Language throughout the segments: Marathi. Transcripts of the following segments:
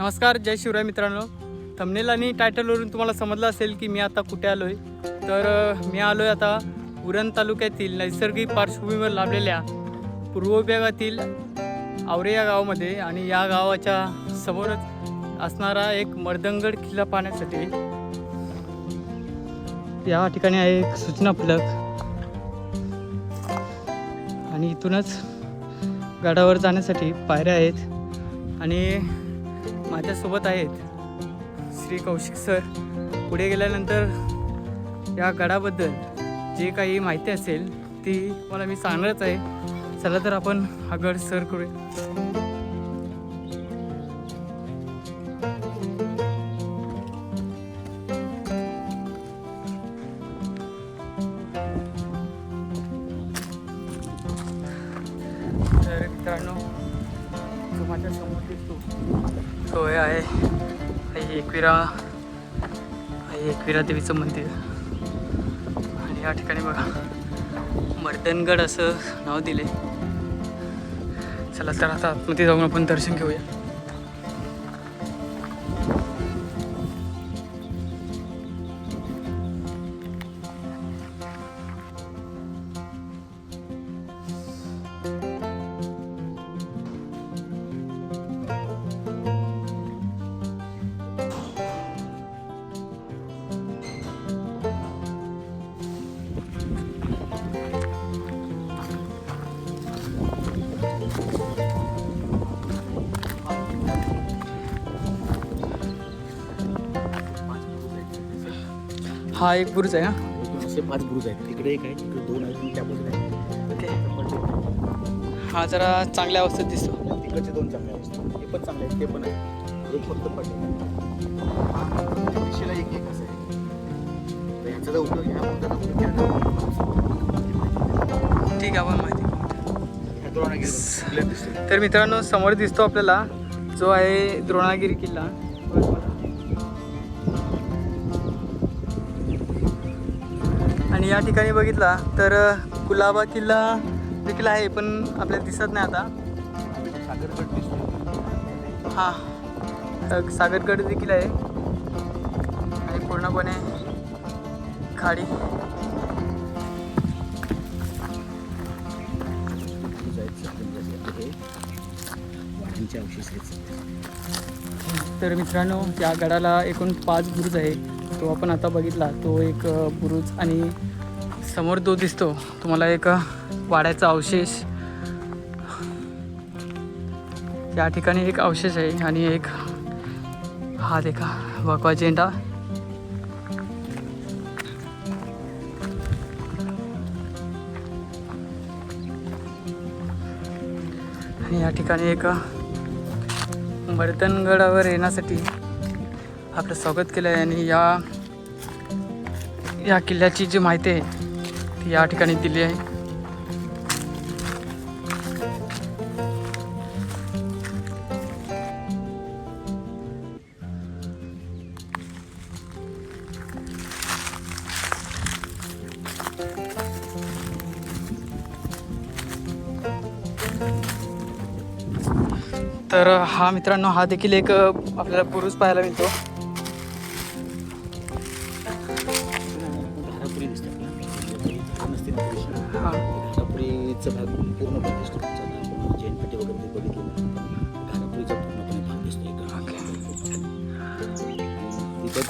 नमस्कार जय शिवराय मित्रांनो. थंबनेल आणि टायटलवरून तुम्हाला समजलं असेल की मी आता कुठे आलो आहे तर मी आलो आहे आता उरण तालुक्यातील नैसर्गिक पार्श्वभूमीवर लाभलेल्या पूर्व विभागातील आवरे या गावामध्ये आणि या गावाच्या समोरच असणारा एक मर्दंगड किल्ला पाहण्यासाठी या ठिकाणी आहे एक सूचना फलक. आणि इथूनच गडावर जाण्यासाठी पायऱ्या आहेत. आणि माझ्यासोबत आहेत. श्री कौशिक सर. पुढे गेल्यानंतर या गडाबद्दल जे काही माहिती असेल ती मला मी सांगणारच आहे. चला तर आपण हा गड सर करूया. तो माझ्यासमोर दिसतो तो. हे आहे. आई एकविरा आई एकविरा देवीचं मंदिर. आणि या ठिकाणी बघा मर्दनगड असं नाव दिले चला तर आता आतमध्ये जाऊन आपण दर्शन घेऊया. हा एक बुरुज आहे हा. असे पाच बुरुज आहेत. इकडे एक आहे इकडे दोन आहेत आणि त्या बाजूला आहे. हा जरा चांगल्या अवस्थेत दिसतो. तिकडचे दोन चांगले असतात हे पण चांगले आहेत ते पण आहे एक फक्त पडले हा दिशेला एक एक असं आहे. तर यांचा जर उपयोग ह्या मुद्द्याचा उपयोग केला तर ठीक आहे आपण माहिती ह्या द्रोणागिरी तर मित्रांनो समोर दिसतो आपल्याला जो आहे द्रोणागिरी किल्ला. या ठिकाणी बघितला तर कुलाबा किल्ला देखील आहे पण आपल्याला दिसत नाही आता. सागरगड दिसतो हा. अ, सागरगड देखील आहे. आणि पूर्णपणे खाडी. हे तर मित्रांनो या गडाला एकूण पाच बुरुज आहे. तो आपण आता बघितला. तो एक बुरुज आणि समोर तो दिसतो तुम्हाला एक वाड्याचा अवशेष. या ठिकाणी एक अवशेष आहे आणि एक हा देखा भगवा झेंडा. आणि या ठिकाणी एक अ, मर्दनगडावर येण्यासाठी आपलं स्वागत केलं आहे आणि या या किल्ल्याची जी माहिती आहे ती या ठिकाणी दिली आहे. तर हा मित्रांनो हा देखील एक आपल्याला पुरुष पाहायला मिळतो. घारापुरीचा भाग पूर्ण भाग दिसतो. जैन पेटी वगैरे ते बघितलं घारापुरीचा पूर्णपणे भाग दिसतो. इकडे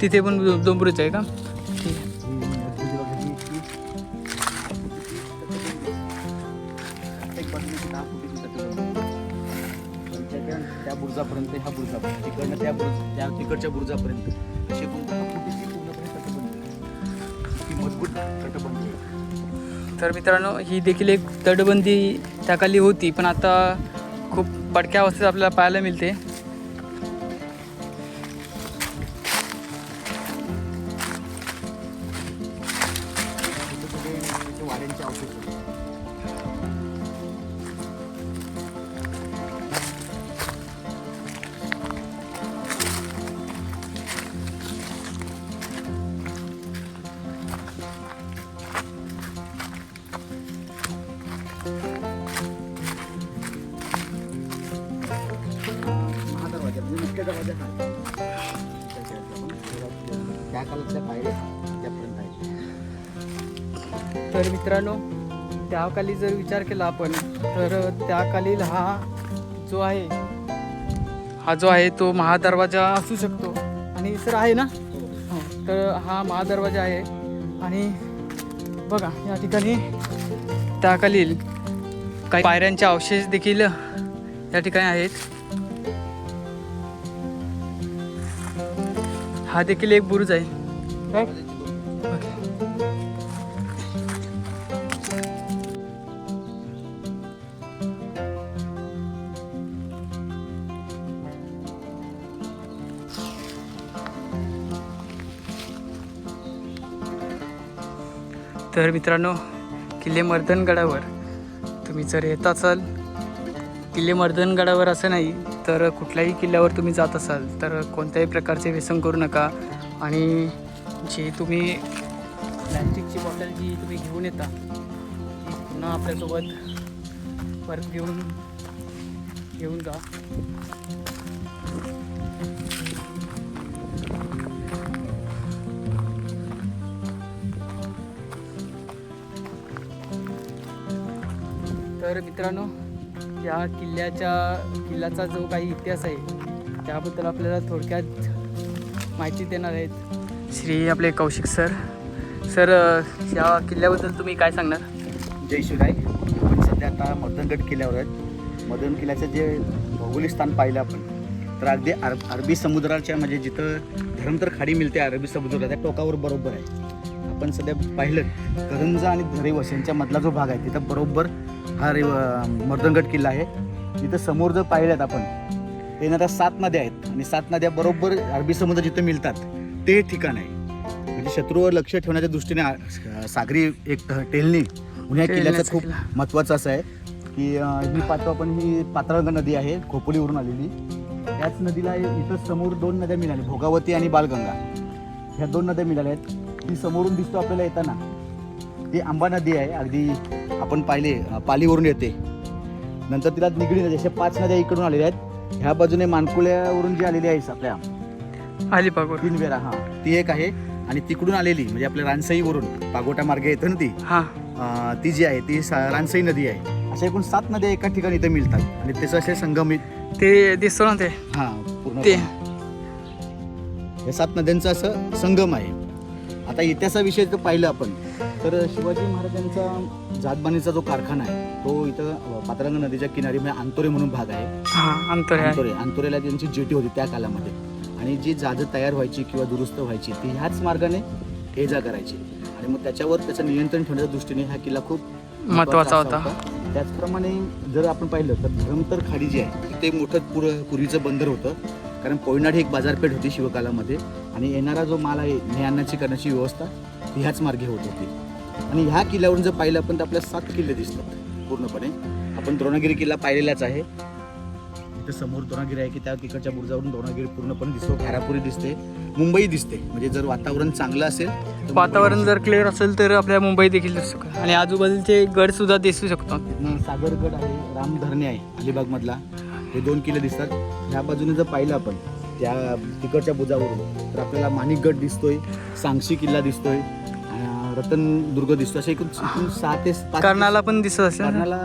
तिथं दोन पण बुरुज आहे का? एक त्या बुरुजापर्यंत ह्या बुरुजापर्यंत तिकडनं त्या बुरुज त्या तिकडच्या बुरुजापर्यंत. तर मित्रांनो ही देखील एक तटबंदी त्याखाली होती पण आता खूप पडक्या अवस्थेत आपल्याला पाहायला मिळते. त्या पायऱ्या त्यापर्यंत आहेत तर मित्रांनो त्याकाली जर विचार केला आपण तर त्याकालील हा जो आहे हा जो आहे तो महादरवाजा असू शकतो. आणि सर आहे ना? हो, तर हा महादरवाजा आहे. आणि बघा या ठिकाणी त्याखालील काही पायऱ्यांचे अवशेष देखील या ठिकाणी आहेत. हा देखील एक बुरुज आहे. ओके तर मित्रांनो किल्ले मर्दनगडावर तुम्ही जर येत असाल किल्ले मर्दनगडावर असं नाही तर कुठल्याही किल्ल्यावर तुम्ही जात असाल तर कोणत्याही प्रकारचे व्यसन करू नका. आणि जे तुम्ही प्लॅस्टिकची बॉटल जी तुम्ही घेऊन येता ती पुन्हा आपल्यासोबत परत घेऊन घेऊन जा. तर मित्रांनो या किल्ल्याच्या किल्ल्याचा जो काही इतिहास आहे त्याबद्दल आपल्याला थोडक्यात माहिती देणार आहेत. श्री आपले कौशिक सर. सर या किल्ल्याबद्दल तुम्ही काय सांगणार? जय शिवराय. आपण सध्या आता मदनगड किल्ल्यावर आहेत. मदन किल्ल्याचं जे भौगोलिक स्थान पाहिलं आपण तर अगदी अर अरबी समुद्राच्या म्हणजे जिथं धरमतर खाडी मिळते अरबी समुद्राला त्या टोकावर बरोबर आहे. आपण सध्या पाहिलं करंजा आणि धरेवस यांच्या मधला जो भाग आहे तिथं बरोबर हा रे मर्दनगड किल्ला आहे. तिथं समोर जर पाहिल्यात आपण त्या सात नद्या आहेत आणि सात नद्या बरोबर अरबी समुद्र जिथं मिळतात ते ठिकाण आहे. म्हणजे शत्रूवर लक्ष ठेवण्याच्या दृष्टीने सागरी एक टेलनी म्हणून या किल्ल्याचं खूप. महत्त्वाचं असं आहे की ही पाहतो आपण ही पात्राळगंगा नदी आहे खोपोलीवरून आलेली. याच नदीला इथं समोर दोन नद्या मिळाल्या भोगावती आणि बालगंगा. ह्या दोन नद्या मिळाल्या आहेत. ती समोरून दिसतो आपल्याला येताना. ती आंबा नदी आहे अगदी आपण पाहिले पालीवरून येते. नंतर तिला निगडी नदी अशा पाच नद्या इकडून आलेल्या आहेत. ह्या बाजूने मानकुल्यावरून जी आलेली आहे आपल्या अलिबागवर तीन वेळा हा. ती एक आहे आणि तिकडून आलेली म्हणजे आपल्या रानसईवरून. पागोटा मार्गे येतं ना ती? हां. ती जी आहे ती रानसई नदी आहे. अशा एकूण सात नद्या एका ठिकाणी इथे मिळतात. आणि त्याचं असे संगमित ते दिसतो ना ते. हा पूर्ण ते. या सात नद्यांचा असं संगम आहे. आता इतिहासाविषयी जर पाहिलं आपण. तर शिवाजी महाराजांचा जातबानीचा जो कारखाना आहे तो इथं पात्रांग नदीच्या किनारी म्हणजे आंतोरे म्हणून भाग आहे. हां अंतर आंतोरेला त्यांची जेटी होती त्या कालामध्ये. आणि जी जाजं तयार व्हायची किंवा दुरुस्त व्हायची ती ह्याच मार्गाने ये जा करायची. आणि मग त्याच्यावर त्याचं नियंत्रण ठेवण्याच्या दृष्टीने हा किल्ला खूप महत्त्वाचा असा होता. त्याचप्रमाणे जर आपण पाहिलं तर धरमतर खाडी जी आहे ते मोठं पुर पूर्वीचं बंदर होतं. कारण कोयनाड ही एक बाजारपेठ होती शिवकालामध्ये आणि येणारा जो माल आहे ने आणण्याची करण्याची व्यवस्था ह्याच मार्गे होत होती. आणि ह्या किल्ल्यावरून जर पाहिलं आपण तर आपल्याला सात किल्ले दिसतात पूर्णपणे. आपण द्रोणगिरी किल्ला पाहिलेलाच आहे. इथं समोर द्रोणागिरी आहे की त्या तिकडच्या बुर्जावरून द्रोणागिरी पूर्णपणे दिसतो. घारापुरी दिसते मुंबई दिसते. म्हणजे जर वातावरण चांगलं असेल तर वातावरण. जर क्लिअर असेल तर आपल्या मुंबई देखील दिसू शकतो. आणि आजूबाजूचे गड सुद्धा दिसू शकतात. मग सागरगड आहे रामधरणे आहे अलिबाग मधला हे दोन किल्ले दिसतात ह्या बाजूने जर पाहिलं आपण त्या तिकडच्या बुजावरून तर आपल्याला माणिकगड दिसतोय सांगशी किल्ला दिसतोय रतनदुर्ग दिसतोय असे एकूण एकूण सहा ते पाच कर्णाला पण दिसत असेल ना? कर्णाला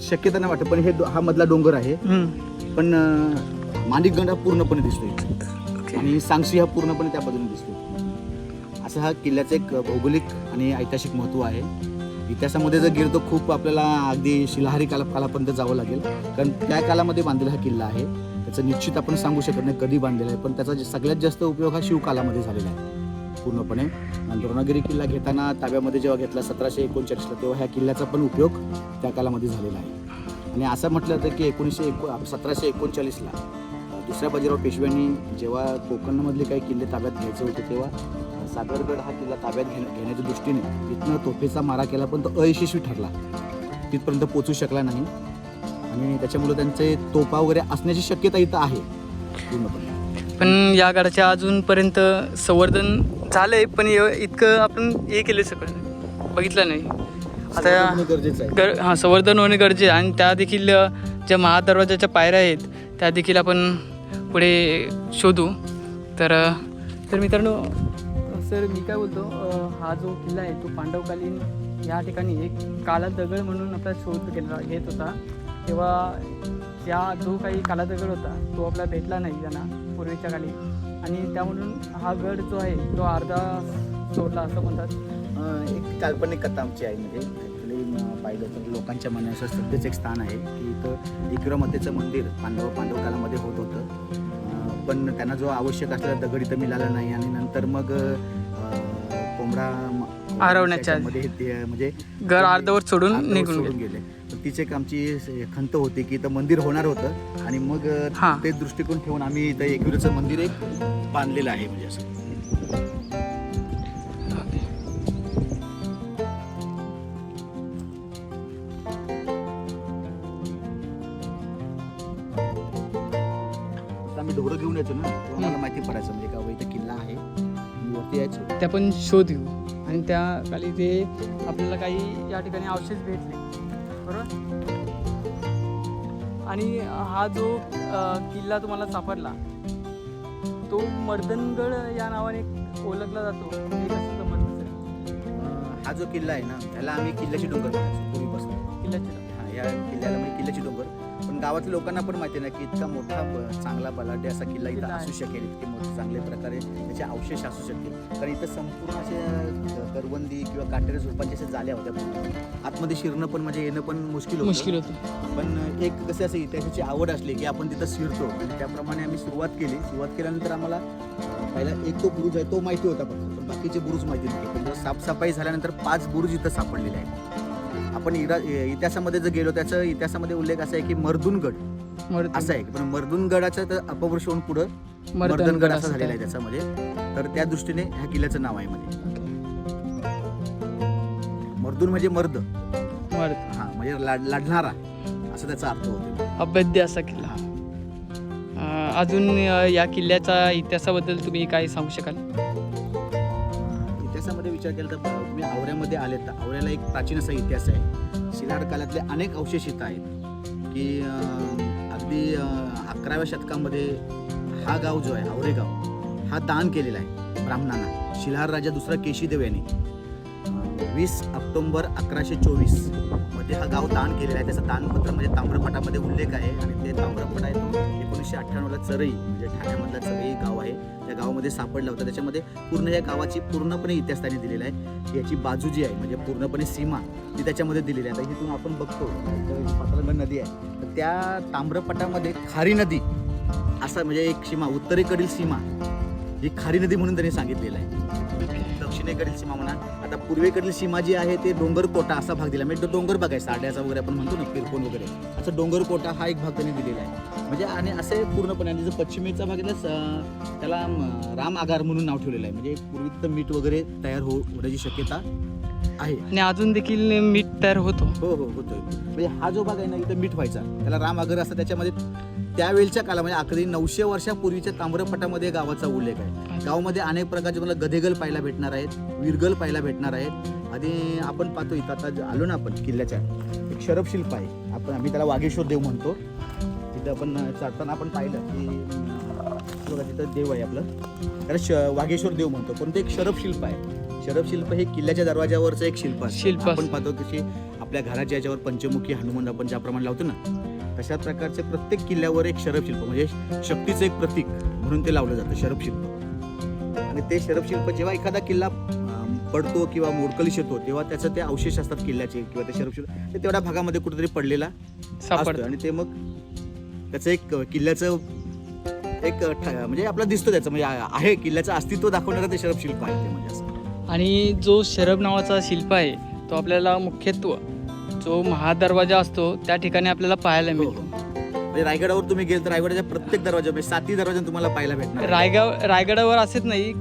शक्यता नाही वाटत पण हे दो- हा मधला डोंगर आहे हम्म. पण अं, माणिकगड हा पूर्णपणे दिसतोय. आणि सांगशी हा पूर्णपणे त्या बाजूने दिसतो असं हा किल्ल्याचं एक भौगोलिक आणि ऐतिहासिक महत्त्व आहे इतिहासामध्ये जर गेलो तर खूप आपल्याला अगदी शिलाहारी काला कालापर्यंत जावं लागेल. कारण त्या कालामध्ये बांधलेला हा किल्ला आहे. त्याचं निश्चित आपण सांगू शकत नाही कधी बांधलेला आहे. पण त्याचा सगळ्यात जास्त उपयोग हा शिवकालामध्ये झालेला आहे. पूर्णपणे. आणि द्रोणागिरी किल्ला घेताना ताब्यामध्ये जेव्हा घेतला सतराशे एकोणचाळीसला तेव्हा ह्या किल्ल्याचा पण उपयोग त्या कालामध्ये झालेला आहे. आणि असं म्हटलं जातं की एकोणीसशे एको सतराशे एकोणचाळीसला दुसऱ्या बाजीराव पेशव्यांनी जेव्हा कोकणमधले काही किल्ले ताब्यात घ्यायचे होते तेव्हा सागरगड हा किल्ला ताब्यात घेण्या घेण्याच्या दृष्टीने तिथनं तोफेचा मारा केला पण तो अयशस्वी ठरला. तिथपर्यंत पोचू शकला नाही. आणि त्याच्यामुळे त्यांचे तोफा वगैरे असण्याची शक्यता इथं आहे. पूर्णपणे. पण या गडाच्या अजूनपर्यंत संवर्धन झालंय पण एव- इतकं आपण हे केलं सगळं. बघितलं नाही. आता गरजेचं आहे. गर हां संवर्धन होणे गरजे आहे. आणि त्या देखील ज्या महादरवाजाच्या पायऱ्या आहेत त्या देखील आपण पुढे शोधू. तर तर मित्रांनो सर मी काय बोलतो हा जो किल्ला आहे तो पांडवकालीन या ठिकाणी एक काला दगड म्हणून आपला शोध घेतला घेत होता. तेव्हा त्या जो काही काला दगड होता तो आपला भेटला नाही त्यांना पूर्वीच्या काळी. आणि त्यामधून हा गड जो आहे तो अर्धा सोडला असं म्हणतात. एक काल्पनिक कथा आमची आहे म्हणजे पाहिलं तर लोकांच्या मनाचं सध्याच एक स्थान आहे की इथं विक्रमतेचं मंदिर पांडव पांडव कालामध्ये होत. होतं पण त्यांना जो आवश्यक असलेला दगड इथं मिळाला नाही आणि नंतर मग कोंबडा हरवण्याच्या. मध्ये ते म्हणजे घर अर्धवट सोडून निघून गेले तिची एक आमची खंत होती की इथं मंदिर होणार होतं आणि मग. ते दृष्टिकोन ठेवून आम्ही इथं एकविरेचं मंदिर एक बांधलेलं आहे म्हणजे असं आपण शोध घेऊ. आणि त्या खाली ते आपल्याला काही या ठिकाणी अवशेष भेटले. बरोबर? आणि हा जो किल्ला तुम्हाला सापडला तो मर्दनगड या नावाने ओळखला जातो. हे हा जो किल्ला आहे ना त्याला आम्ही किल्ल्याची डोंगर म्हणायचो पूर्वीपासून. किल्ल्याचे हा या किल्ल्याला म्हणजे किल्ल्याची डोंगर. गावातल्या लोकांना पण माहिती नाही की इतका मोठा ब- चांगला बलाढ्य असा किल्ला इथं किल्ला असू आहे. शकेल इतके मोठे चांगल्या प्रकारे त्याचे अवशेष असू शकतील कारण इथं संपूर्ण असे करवंदी किंवा काटेरी झोपांचे असे जाल्या होत्या पूर्ण. आतमध्ये शिरणं पण म्हणजे येणं पण मुश्किल होतं. मुश्किल होतं. पण एक कसं असं इतिहासाची आवड असली की आपण तिथं शिरतो. आणि त्याप्रमाणे आम्ही सुरुवात केली. सुरुवात केल्यानंतर आम्हाला अ, पहिला एक तो बुरुज आहे तो माहिती होता फक्त. पण बाकीचे बुरुज माहिती नव्हते. पण जेव्हा साफसफाई झाल्यानंतर पाच बुरुज इथं सापडलेले आहेत. आपण इरा इतिहासामध्ये जर गेलो त्याचं इतिहासामध्ये उल्लेख असा आहे की मर्दुनगड. मर्दन असं आहे. पण मर्दुनगडाचं तर अपभ्रंश होऊन पुढं मर्दनगड असं झालेलं आहे? त्याच्यामध्ये. तर त्या दृष्टीने ह्या किल्ल्याचं नाव आहे म्हणजे. मर्दून म्हणजे मर्द. मर्द. हा म्हणजे लाड लाडणारा असं त्याचा अर्थ होतो. अभेद्य असा किल्ला. हा. अजून या किल्ल्याचा इतिहासाबद्दल तुम्ही काय सांगू शकाल? इतिहासामध्ये विचार केला तर तुम्ही आवऱ्यामध्ये आले तर आवऱ्याला एक प्राचीन असा इतिहास आहे. शिलाड काळातले अनेक अवशेष इथं आहेत. की अगदी अकराव्या शतकामध्ये हा गाव जो आहे आवरे गाव हा दान केलेला आहे ब्राह्मणांना. शिलार राजा दुसरा केशीदेव यांनी. वीस ऑक्टोंबर अकराशे चोवीसमध्ये हा गाव दान केलेला आहे. त्याचं दानपत्र म्हणजे ताम्रपटामध्ये उल्लेख आहे आणि ते ताम्रपट आहे एकोणीसशे अठ्ठ्याण्णवला चरई म्हणजे ठाण्यामधला चरई गाव आहे. त्या गावामध्ये सापडला होता. त्याच्यामध्ये पूर्ण या गावाची पूर्णपणे इतिहास त्यांनी दिलेला आहे. याची बाजू जी आहे म्हणजे पूर्णपणे सीमा ती त्याच्यामध्ये दिलेली आहे. आता इथून आपण बघतो इथं नदी आहे. तर त्या ताम्रपटामध्ये खारी नदी असा म्हणजे एक सीमा उत्तरेकडील सीमा ही खारी नदी म्हणून त्यांनी सांगितलेलं आहे. दक्षिणेकडील सीमा म्हणा आता पूर्वेकडील सीमा जी आहे ते डोंगर कोटा असा भाग दिला. म्हणजे तो डोंगर भाग आहे साड्याचा वगैरे आपण म्हणतो ना पिरकोन वगैरे. असं डोंगर कोटा हा एक भाग त्यांनी दिलेला आहे. म्हणजे आणि असे पूर्णपणे आणि जो पश्चिमेचा भाग आहे त्याला राम आगार म्हणून नाव ठेवलेलं आहे. म्हणजे पूर्वी तिथं मीठ वगैरे तयार हो होण्याची शक्यता आहे. आणि अजून देखील मीठ तयार होतो. हो हो होतोय. म्हणजे हा जो भाग आहे ना इथं मीठ व्हायचा. त्याला राम आगर असं त्याच्यामध्ये त्यावेळच्या काला म्हणजे अगदी नऊशे वर्षापूर्वीच्या ताम्रपटामध्ये गावाचा उल्लेख आहे. गावामध्ये अनेक प्रकारचे मला गधेगल पाहायला भेटणार आहेत विरगल पाहायला भेटणार आहेत. आणि आपण पाहतो इथं आता आलो ना आपण किल्ल्याच्या. एक शरफ शिल्प आहे. आपण आम्ही त्याला वागेश्वर देव म्हणतो. तिथं आपण चढताना आपण पाहिलं की बघा तिथं देव आहे आपलं. त्याला श वागेश्वर देव म्हणतो. पण ते एक शरफ शिल्प आहे. शरफ शिल्प हे किल्ल्याच्या दरवाजावरचं एक शिल्प आहे शिल्प आपण. पाहतो कशी आपल्या घराच्या याच्यावर पंचमुखी हनुमान आपण ज्याप्रमाणे लावतो ना तशा प्रकारचे प्रत्येक किल्ल्यावर एक शरफ शिल्प म्हणजे शक्तीचं एक प्रतीक म्हणून ते लावलं जातं शरफ शिल्प. आणि ते शरफ शिल्प जेव्हा एखादा किल्ला पडतो किंवा मोडकलीश येतो तेव्हा त्याचं ते अवशेष असतात किल्ल्याचे किंवा ते शरफ शिल्प ते तेवढ्या भागामध्ये कुठेतरी पडलेला असतो आणि ते मग त्याचं एक किल्ल्याचं एक म्हणजे आपला दिसतो त्याचं म्हणजे आहे किल्ल्याचं अस्तित्व दाखवणारं ते शरफ शिल्प आहे ते म्हणजे असं आणि जो शरब नावाचा शिल्प आहे तो आपल्याला मुख्यत्व जो महादरवाजा असतो त्या ठिकाणी आपल्याला पाहायला हो, मिळतो हो. म्हणजे रायगडावर तुम्ही गेल तर रायगडाच्या प्रत्येक दरवाजा म्हणजे सातही दरवाजा तुम्हाला पाहायला भेटणार. रायगाव रायगडावर असेच नाही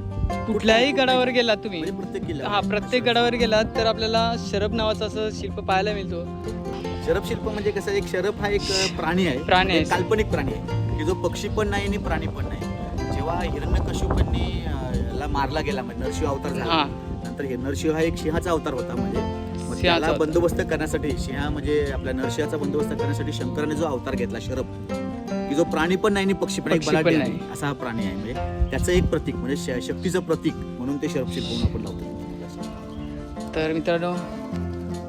कुठल्याही गडावर गेलात तुम्ही म्हणजे प्रत्येक किल्ला हा प्रत्येक गडावर गेलात तर आपल्याला शरब नावाचा असं शिल्प पाहायला मिळतो. शरफ शिल्प म्हणजे कसं एक शरफ हा एक प्राणी आहे. प्राणी आहे. एक काल्पनिक प्राणी आहे की जो पक्षी पण नाही आणि प्राणी पण नाही. जेव्हा हिरण्यकश्यपांनी अ, ला मारला गेला म्हणजे नरशिंह अवतार झाला हा. नंतर हे नरशिंह हा एक सिंहाचा अवतार होता म्हणजे मग सिंहाचा त्याला अवतार. बंदोबस्त करण्यासाठी सिंहा म्हणजे आपल्या नरसिंहाचा बंदोबस्त करण्यासाठी शंकराने जो अवतार घेतला शरफ की जो प्राणी पण नाही आणि पक्षी पण एक पक्षी पण बलाढ्य नाही. असा हा प्राणी आहे. म्हणजे त्याचं एक प्रतीक म्हणजे श- शक्तीचं प्रतीक म्हणून ते शरप शिल्प आपण लावतो. तर मित्रांनो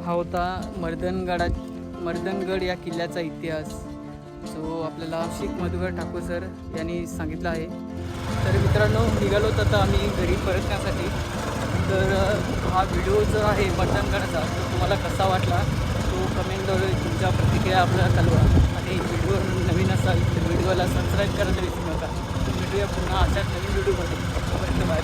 हा होता मर्दनगडा मर्दनगड या किल्ल्याचा इतिहास जो आपल्याला शेख मधुकर ठाकूर सर यांनी सांगितला आहे. तर मित्रांनो निघालो तर आता आम्ही घरी परतण्यासाठी. तर अ, हा व्हिडिओ जो आहे मर्दनगडाचा तो तुम्हाला कसा वाटला? तो कमेंटद्वारे तुमच्या प्रतिक्रिया आपल्याला कळवा. आणि व्हिडिओ नवीन असाल तर व्हिडिओला सबस्क्राईब करायला विसरू नका भेटूया पुन्हा अशाच नवीन व्हिडिओमध्ये बाय